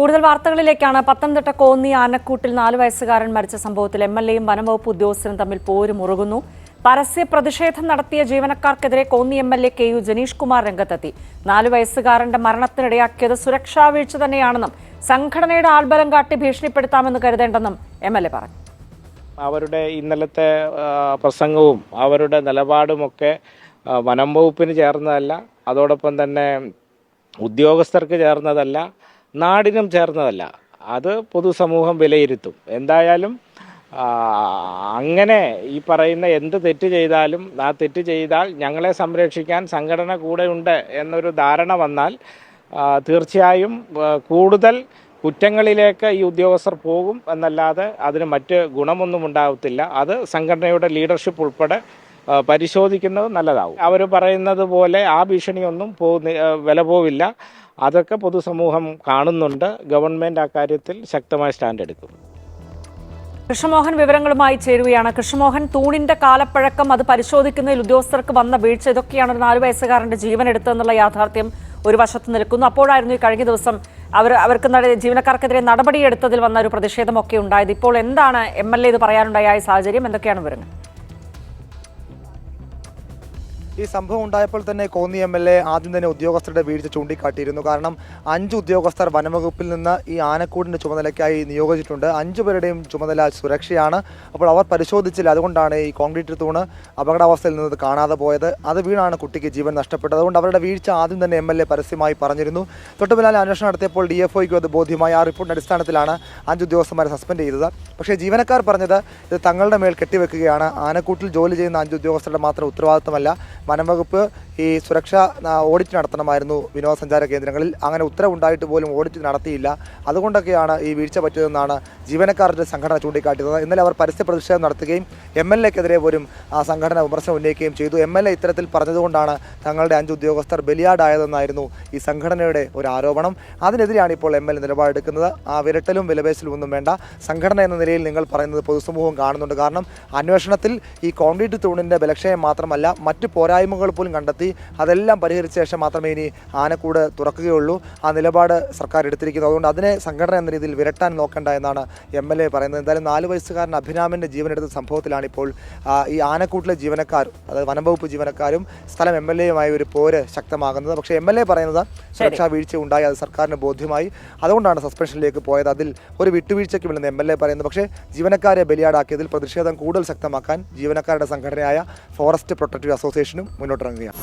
കൂടുതൽ വാർത്തകളിലേക്കാണ് പത്തനംതിട്ട കോന്നി ആനക്കൂട്ടിൽ നാല് വയസ്സുകാരൻ മരിച്ച സംഭവത്തിൽ എം എൽ എയും വനംവകുപ്പ് ഉദ്യോഗസ്ഥരും തമ്മിൽ പോര് മുറുകുന്നു. പരസ്യ പ്രതിഷേധം നടത്തിയ ജീവനക്കാർക്കെതിരെ Konni M L A K U Janeesh Kumar രംഗത്തെത്തി. നാല് വയസ്സുകാരന്റെ മരണത്തിനിടയാക്കിയത് സുരക്ഷാ വീഴ്ച തന്നെയാണെന്നും സംഘടനയുടെ ആൾബലം കാട്ടി ഭീഷണിപ്പെടുത്താമെന്ന് കരുതേണ്ടെന്നും എം എൽ എ പറഞ്ഞു. അവരുടെ ഇന്നലത്തെ പ്രസംഗവും അവരുടെ നിലപാടുമൊക്കെ വനംവകുപ്പിന് വനം വകുപ്പിന് ചേർന്നതല്ല. അതോടൊപ്പം തന്നെ ഉദ്യോഗസ്ഥർക്ക് ചേർന്നതല്ല. നാടിനും ചേർന്നതല്ല. അത് പൊതുസമൂഹം വിലയിരുത്തും. എന്തായാലും അങ്ങനെ ഈ പറയുന്ന എന്ത് തെറ്റ് ചെയ്താലും ആ തെറ്റ് ചെയ്താൽ ഞങ്ങളെ സംരക്ഷിക്കാൻ സംഘടന കൂടെയുണ്ട് എന്നൊരു ധാരണ വന്നാൽ തീർച്ചയായും കൂടുതൽ കുറ്റങ്ങളിലേക്ക് ഈ ഉദ്യോഗസ്ഥർ പോകും എന്നല്ലാതെ അതിന് മറ്റ് ഗുണമൊന്നും ഉണ്ടാകത്തില്ല അത് സംഘടനയുടെ ലീഡർഷിപ്പ് ഉൾപ്പെടെ പരിശോധിക്കുന്നത് നല്ലതാവും. അവർ പറയുന്നത് പോലെ ആ ഭീഷണിയൊന്നും പോ വില പോവില്ല. അതൊക്കെ പൊതുസമൂഹം കാണുന്നുണ്ട്. ഗവൺമെന്റ് അക്കാര്യത്തിൽ ശക്തമായ സ്റ്റാൻഡ് എടുക്കും. കൃഷ്ണമോഹൻ വിവരങ്ങളുമായി ചേരുകയാണ്. കൃഷ്ണമോഹൻ തൂണിന്റെ കാലപ്പഴക്കം അത് പരിശോധിക്കുന്നതിൽ ഉദ്യോഗസ്ഥർക്ക് വന്ന വീഴ്ച ഇതൊക്കെയാണ് ഒരു നാല് വയസ്സുകാരന്റെ ജീവൻ എടുത്തതെന്നുള്ള യാഥാർത്ഥ്യം ഒരു വശത്ത് നിൽക്കുന്നു. അപ്പോഴായിരുന്നു ഈ കഴിഞ്ഞ ദിവസം അവർ അവർക്ക് ജീവനക്കാർക്കെതിരെ നടപടിയെടുത്തതിൽ വന്ന ഒരു പ്രതിഷേധമൊക്കെ ഉണ്ടായത്. ഇപ്പോൾ എന്താണ് എം എൽ എ ഇത് പറയാനുണ്ടായ സാഹചര്യം? എന്തൊക്കെയാണ് വിവരങ്ങൾ? ഈ സംഭവം ഉണ്ടായപ്പോൾ തന്നെ കോന്നി എം എൽ എ ആദ്യം തന്നെ ഉദ്യോഗസ്ഥരുടെ വീഴ്ച ചൂണ്ടിക്കാട്ടിയിരുന്നു. കാരണം അഞ്ച് ഉദ്യോഗസ്ഥർ വനംവകുപ്പിൽ നിന്ന് ഈ ആനക്കൂടിന്റെ ചുമതലയ്ക്കായി നിയോഗിച്ചിട്ടുണ്ട്. അഞ്ചു പേരുടെയും ചുമതല സുരക്ഷയാണ്. അപ്പോൾ അവർ പരിശോധിച്ചില്ല. അതുകൊണ്ടാണ് ഈ കോൺക്രീറ്റ് തൂണ് അപകടാവസ്ഥയിൽ നിന്ന് കാണാതെ പോയത്. അത് വീണാണ് കുട്ടിക്ക് ജീവൻ നഷ്ടപ്പെട്ടത്. അതുകൊണ്ട് അവരുടെ വീഴ്ച ആദ്യം തന്നെ എം എൽ എ പരസ്യമായി പറഞ്ഞിരുന്നു. തൊട്ടുപിന്നാലെ അന്വേഷണം നടത്തിയപ്പോൾ ഡി എഫ് ഒയ്ക്കും അത് ബോധ്യമായ. ആ റിപ്പോർട്ടിന്റെ അടിസ്ഥാനത്തിലാണ് അഞ്ച് ഉദ്യോഗസ്ഥന്മാരെ സസ്പെൻഡ് ചെയ്തത്. പക്ഷേ ജീവനക്കാർ പറഞ്ഞത് ഇത് തങ്ങളുടെ മേൽ കെട്ടിവെക്കുകയാണ്. ആനക്കൂട്ടിൽ ജോലി ചെയ്യുന്ന അഞ്ച് ഉദ്യോഗസ്ഥരുടെ മാത്രം ഉത്തരവാദിത്തമല്ല. വനംവകുപ്പ് ഈ സുരക്ഷ ഓഡിറ്റ് നടത്തണമായിരുന്നു വിനോദസഞ്ചാര കേന്ദ്രങ്ങളിൽ. അങ്ങനെ ഉത്തരവുണ്ടായിട്ട് പോലും ഓഡിറ്റ് നടത്തിയില്ല. അതുകൊണ്ടൊക്കെയാണ് ഈ വീഴ്ച പറ്റിയതെന്നാണ് ജീവനക്കാരുടെ സംഘടന ചൂണ്ടിക്കാട്ടിയത്. ഇന്നലെ അവർ പരസ്യ പ്രതിഷേധം നടത്തുകയും എം എൽ എക്കെതിരെ പോലും ആ സംഘടന വിമർശനം ഉന്നയിക്കുകയും ചെയ്തു. എം എൽ എ ഇത്തരത്തിൽ പറഞ്ഞതുകൊണ്ടാണ് തങ്ങളുടെ അഞ്ച് ഉദ്യോഗസ്ഥർ ബലിയാടായതെന്നായിരുന്നു ഈ സംഘടനയുടെ ഒരു ആരോപണം. അതിനെതിരെയാണ് ഇപ്പോൾ എം എൽ എ നിലപാടെടുക്കുന്നത്. ആ വിരട്ടലും വിലപേശലും ഒന്നും വേണ്ട. സംഘടന എന്ന നിലയിൽ നിങ്ങൾ പറയുന്നത് പൊതുസമൂഹം കാണുന്നുണ്ട്. കാരണം അന്വേഷണത്തിൽ ഈ കോൺക്രീറ്റ് തൂണിന്റെ ബലക്ഷയം മാത്രമല്ല മറ്റ് പോരായ്മകൾ പോലും കണ്ടെത്തി അതെല്ലാം പരിഹരിച്ച ശേഷം മാത്രമേ ഇനി ആനക്കൂട് തുറക്കുകയുള്ളൂ. ആ നിലപാട് സർക്കാർ എടുത്തിരിക്കുന്നു. അതുകൊണ്ട് അതിനെ സംഘടന എന്ന രീതിയിൽ വിരട്ടാൻ നോക്കേണ്ട എന്നാണ് എം എൽ എ പറയുന്നത്. എന്തായാലും നാല് വയസ്സുകാരൻ അഭിരാമിന്റെ ജീവനെടുത്ത സംഭവത്തിലാണ് ഇപ്പോൾ ഈ ആനക്കൂട്ടിലെ ജീവനക്കാർ അതായത് വനംവകുപ്പ് ജീവനക്കാരും സ്ഥലം എം എൽ എയുമായി ഒരു പോര് ശക്തമാകുന്നത്. പക്ഷേ എം എൽ എ പറയുന്നത് സുരക്ഷാ വീഴ്ച ഉണ്ടായി അത് സർക്കാരിന് ബോധ്യമായി. അതുകൊണ്ടാണ് സസ്പെൻഷനിലേക്ക് പോയത്. അതിൽ ഒരു വിട്ടുവീഴ്ചയ്ക്ക് വിളിന്ന് എം എൽ എ പറയുന്നത് പക്ഷേ ജീവനക്കാരെ ബലിയാടാക്കിയതിൽ പ്രതിഷേധം കൂടുതൽ ശക്തമാക്കാൻ ജീവനക്കാരുടെ സംഘടനയായ ഫോറസ്റ്റ് പ്രൊട്ടക്റ്റീവ് അസോസിയേഷനും മുന്നോട്ടിറങ്ങുകയാണ്.